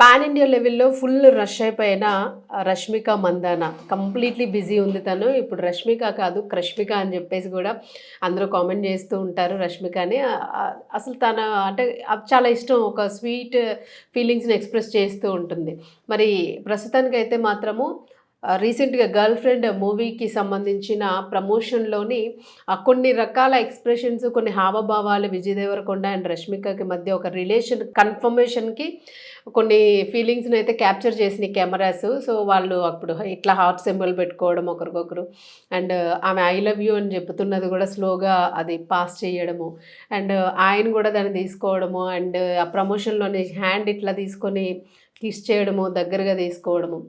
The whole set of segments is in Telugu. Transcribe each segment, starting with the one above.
పాన్ ఇండియా లెవెల్లో ఫుల్ రష్ అయిపోయిన రష్మిక మందాన. కంప్లీట్లీ బిజీ ఉంది తను. ఇప్పుడు రష్మిక కాదు క్రష్మిక అని చెప్పేసి కూడా అందరూ కామెంట్ చేస్తూ ఉంటారు రష్మికని. అసలు తన అంటే చాలా ఇష్టం. ఒక స్వీట్ ఫీలింగ్స్ని ఎక్స్ప్రెస్ చేస్తూ ఉంటుంది. మరి ప్రస్తుతానికైతే మాత్రము రీసెంట్గా గర్ల్ ఫ్రెండ్ మూవీకి సంబంధించిన ప్రమోషన్లోని కొన్ని రకాల ఎక్స్ప్రెషన్స్ కొన్ని హావభావాలు విజయ్ దేవరకొండ అండ్ రష్మికకి మధ్య ఒక రిలేషన్ కన్ఫర్మేషన్కి కొన్ని ఫీలింగ్స్ని అయితే క్యాప్చర్ చేసిన కెమెరాస్. సో వాళ్ళు అప్పుడు ఇట్లా హార్ట్ సింబల్ పెట్టుకోవడం ఒకరికొకరు. అండ్ ఆమె ఐ లవ్ యూ అని చెప్తున్నది కూడా స్లోగా అది పాస్ చేయడము. అండ్ ఆయన కూడా దాన్ని తీసుకోవడము. అండ్ ఆ ప్రమోషన్లోని హ్యాండ్ ఇట్లా తీసుకొని కిస్ చేయడము దగ్గరగా తీసుకోవడము.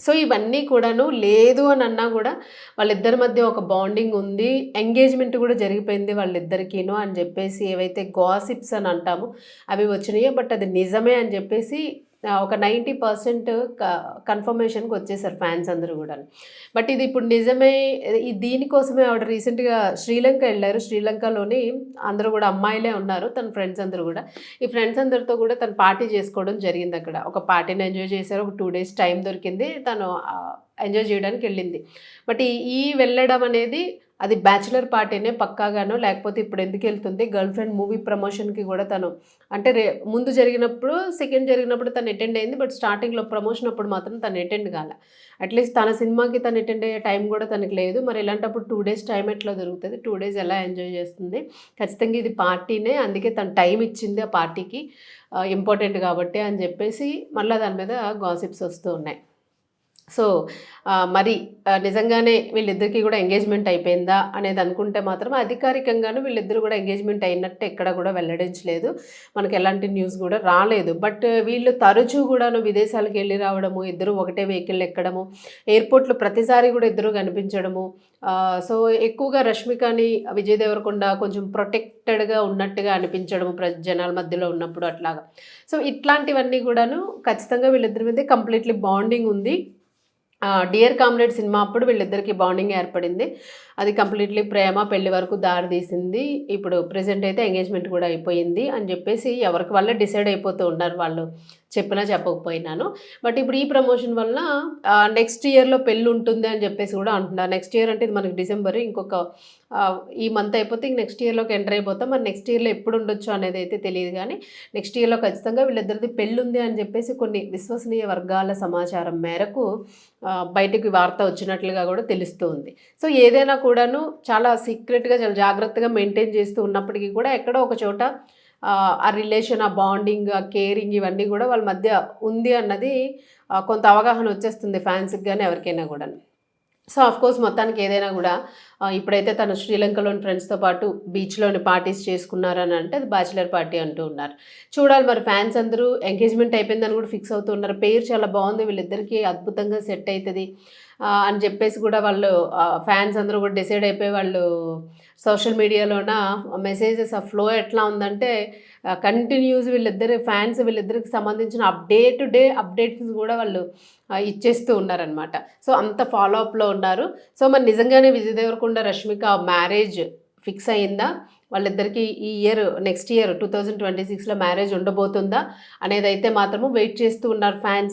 సో ఇవన్నీ కూడాను లేదు అని అన్నా కూడా వాళ్ళిద్దరి మధ్య ఒక బాండింగ్ ఉంది ఎంగేజ్మెంట్ కూడా జరిగిపోయింది వాళ్ళిద్దరికీను అని చెప్పేసి ఏవైతే గాసిప్స్ అని అంటామో అవి వచ్చినాయో బట్ అది నిజమే అని చెప్పేసి ఒక నైంటీ పర్సెంట్ కన్ఫర్మేషన్కి వచ్చేసారు ఫ్యాన్స్ అందరూ కూడా బట్ ఇది ఇప్పుడు నిజమే ఈ దీనికోసమే ఆవిడ రీసెంట్గా శ్రీలంక వెళ్ళారు. శ్రీలంకలోని అందరూ కూడా అమ్మాయిలే ఉన్నారు తన ఫ్రెండ్స్ అందరూ కూడా. ఈ ఫ్రెండ్స్ అందరితో కూడా తను పార్టీ చేసుకోవడం జరిగింది అక్కడ. ఒక పార్టీని ఎంజాయ్ చేశారు ఒక టూ డేస్ టైం దొరికింది తను ఎంజాయ్ చేయడానికి వెళ్ళింది. బట్ ఈ ఈ వెళ్ళడం అనేది అది బ్యాచులర్ పార్టీనే పక్కాగానో లేకపోతే ఇప్పుడు ఎందుకు వెళ్తుంది? గర్ల్ ఫ్రెండ్ మూవీ ప్రమోషన్కి కూడా తను అంటే రే ముందు జరిగినప్పుడు సెకండ్ జరిగినప్పుడు తను అటెండ్ అయింది బట్ స్టార్టింగ్లో ప్రమోషన్ అప్పుడు మాత్రం తను అటెండ్ కాలే. అట్లీస్ట్ తన సినిమాకి తను అటెండ్ అయ్యే టైం కూడా తనకి లేదు. మరి ఇలాంటప్పుడు టూ డేస్ టైం ఎట్లా దొరుకుతుంది? టూ డేస్ ఎలా ఎంజాయ్ చేస్తుంది? ఖచ్చితంగా ఇది పార్టీనే అందుకే తను టైం ఇచ్చింది ఆ పార్టీకి ఇంపార్టెంట్ కాబట్టి అని చెప్పేసి మళ్ళీ దాని మీద గాసిప్స్ వస్తూ ఉన్నాయి. సో మరి నిజంగానే వీళ్ళిద్దరికీ కూడా ఎంగేజ్మెంట్ అయిపోయిందా అనేది అనుకుంటే మాత్రం అధికారికంగాను వీళ్ళిద్దరు కూడా ఎంగేజ్మెంట్ అయినట్టు ఎక్కడ కూడా వెల్లడించలేదు. మనకి ఎలాంటి న్యూస్ కూడా రాలేదు. బట్ వీళ్ళు తరచూ కూడాను విదేశాలకు వెళ్ళి రావడము ఇద్దరు ఒకటే వెహికల్ ఎక్కడము ఎయిర్పోర్ట్లో ప్రతిసారి కూడా ఇద్దరు కనిపించడము. సో ఎక్కువగా రష్మికని విజయ్ దేవరకొండ కొంచెం ప్రొటెక్టెడ్గా ఉన్నట్టుగా అనిపించడము ప్ర జనాల మధ్యలో ఉన్నప్పుడు అట్లాగా. సో ఇట్లాంటివన్నీ కూడాను ఖచ్చితంగా వీళ్ళిద్దరి మీద కంప్లీట్లీ బాండింగ్ ఉంది. డియర్ కామ్రేడ్ సినిమా అప్పుడు వీళ్ళిద్దరికి బాండింగ్ ఏర్పడింది. అది కంప్లీట్లీ ప్రేమ పెళ్ళి వరకు దారి తీసింది. ఇప్పుడు ప్రజెంట్ అయితే ఎంగేజ్మెంట్ కూడా అయిపోయింది అని చెప్పేసి ఎవరికి వల్ల డిసైడ్ అయిపోతూ ఉన్నారు వాళ్ళు. చెప్పినా చెప్పకపోయినాను. బట్ ఇప్పుడు ఈ ప్రమోషన్ వల్ల నెక్స్ట్ ఇయర్లో పెళ్ళి ఉంటుంది అని చెప్పేసి కూడా అంటున్నారు. నెక్స్ట్ ఇయర్ అంటే ఇది మనకి డిసెంబర్ ఇంకొక ఈ మంత్ అయిపోతే ఇంక నెక్స్ట్ ఇయర్లోకి ఎంటర్ అయిపోతాం. మరి నెక్స్ట్ ఇయర్లో ఎప్పుడు ఉండొచ్చు అనేది అయితే తెలియదు కానీ నెక్స్ట్ ఇయర్లో ఖచ్చితంగా వీళ్ళిద్దరిది పెళ్ళి ఉంది అని చెప్పేసి కొన్ని విశ్వసనీయ వర్గాల సమాచారం మేరకు బయటికి వార్త వచ్చినట్లుగా కూడా తెలుస్తూ ఉంది సో ఏదైనా కూడాను చాలా సీక్రెట్గా చాలా జాగ్రత్తగా మెయింటైన్ చేస్తూ ఉన్నప్పటికీ కూడా ఎక్కడో ఒక చోట ఆ, రిలేషన్ ఆ బాండింగ్ ఆ కేరింగ్ ఇవన్నీ కూడా వాళ్ళ మధ్య ఉంది అన్నది కొంత అవగాహన వచ్చేస్తుంది ఫ్యాన్స్కి కానీ ఎవరికైనా కూడా సో ఆఫ్ కోర్స్ మొత్తానికి ఏదైనా కూడా ఇప్పుడైతే తను శ్రీలంకలోని ఫ్రెండ్స్తో పాటు బీచ్లోని పార్టీస్ చేసుకున్నారని అంటే అది బ్యాచిలర్ పార్టీ అంటూ ఉన్నారు. చూడాలి మరి ఫ్యాన్స్ అందరూ ఎంగేజ్మెంట్ అయిపోయిందని కూడా ఫిక్స్ అవుతూ ఉన్నారు. పేరు చాలా బాగుంది. వీళ్ళిద్దరికీ అద్భుతంగా సెట్ అవుతుంది అని చెప్పేసి కూడా వాళ్ళు ఫ్యాన్స్ అందరూ కూడా డిసైడ్ అయిపోయి వాళ్ళు సోషల్ మీడియాలోన మెసేజెస్ ఆ ఫ్లో ఎట్లా ఉందంటే కంటిన్యూస్ వీళ్ళిద్దరు ఫ్యాన్స్ వీళ్ళిద్దరికి సంబంధించిన అప్డేట్ టు డే అప్డేట్స్ కూడా వాళ్ళు ఇచ్చేస్తూ ఉన్నారనమాట సో అంత ఫాలో అప్లో ఉన్నారు. సో మరి నిజంగానే విజయ్ దేవరకొండ రష్మిక మ్యారేజ్ ఫిక్స్ అయిందా వాళ్ళిద్దరికీ ఈ year next year two thousand twenty సిక్స్లో మ్యారేజ్ ఉండబోతుందా? అనేది అయితే మాత్రము వెయిట్ చేస్తూ ఉన్నారు ఫ్యాన్స్